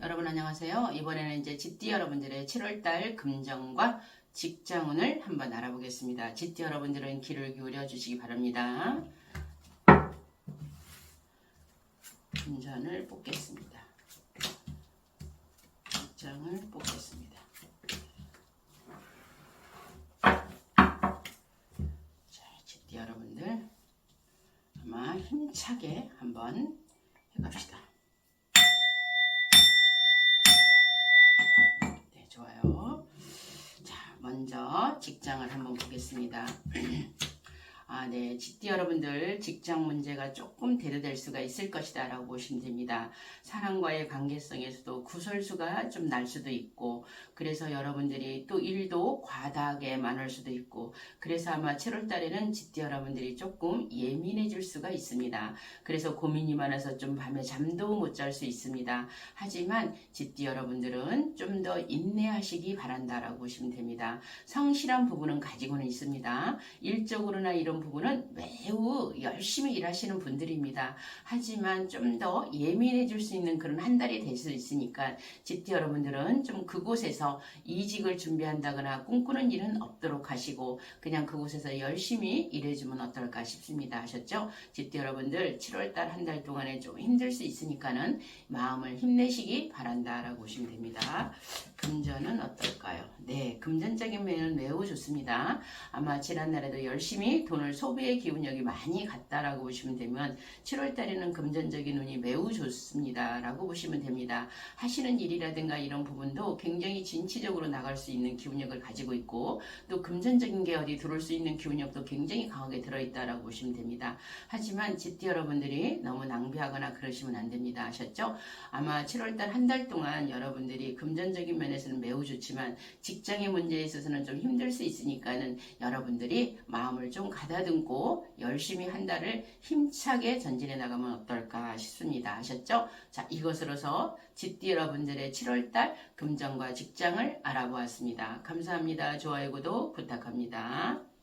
여러분 안녕하세요. 이번에는 이제 GT 여러분들의 7월달 금전과 직장운을 한번 알아보겠습니다. GT 여러분들은 귀를 기울여 주시기 바랍니다. 금전을 뽑겠습니다. 직장을 뽑겠습니다. 자, GT 여러분들 아마 힘차게 한번 해갑시다. 네, 좋아요. 자, 먼저 직장을 한번 보겠습니다. 아, 네. GT 여러분들 직장 문제가 조금 대두될 수가 있을 것이다 라고 보시면 됩니다. 사람과의 관계성에서도 구설수가 좀 날 수도 있고 그래서 여러분들이 또 일도 과다하게 많을 수도 있고 그래서 아마 7월 달에는 GT 여러분들이 조금 예민해질 수가 있습니다. 그래서 고민이 많아서 좀 밤에 잠도 못 잘 수 있습니다. 하지만 GT 여러분들은 좀 더 인내하시기 바란다라고 보시면 됩니다. 성실한 부분은 가지고는 있습니다. 일적으로나 이런 부분은 매우 열심히 일하시는 분들입니다. 하지만 좀 더 예민해질 수 있는 그런 한 달이 될 수 있으니까 GT 여러분들은 좀 그곳에서 이직을 준비한다거나 꿈꾸는 일은 없도록 하시고 그냥 그곳에서 열심히 일해주면 어떨까 싶습니다. 아셨죠? GT 여러분들 7월달 한 달 동안에 좀 힘들 수 있으니까는 마음을 힘내시기 바란다라고 보시면 됩니다. 금전은 어떨까요? 네, 금전적인 면은 매우 좋습니다. 아마 지난날에도 열심히 돈을 소비의 기운력이 많이 갔다라고 보시면 되면 7월 달에는 금전적인 운이 매우 좋습니다라고 보시면 됩니다. 하시는 일이라든가 이런 부분도 굉장히 진취적으로 나갈 수 있는 기운력을 가지고 있고 또 금전적인 게 어디 들어올 수 있는 기운력도 굉장히 강하게 들어있다라고 보시면 됩니다. 하지만 GT 여러분들이 너무 낭비하거나 그러시면 안 됩니다. 아셨죠? 아마 7월달 한 달 동안 여러분들이 금전적인 면에서는 매우 좋지만 직장의 문제에 있어서는 좀 힘들 수 있으니까는 여러분들이 마음을 좀 가다 듬고 열심히 한 달을 힘차게 전진해 나가면 어떨까 싶습니다. 아셨죠? 자, 이것으로서 GT 여러분들의 7월달 금전과 직장을 알아보았습니다. 감사합니다. 좋아요, 구독 부탁합니다.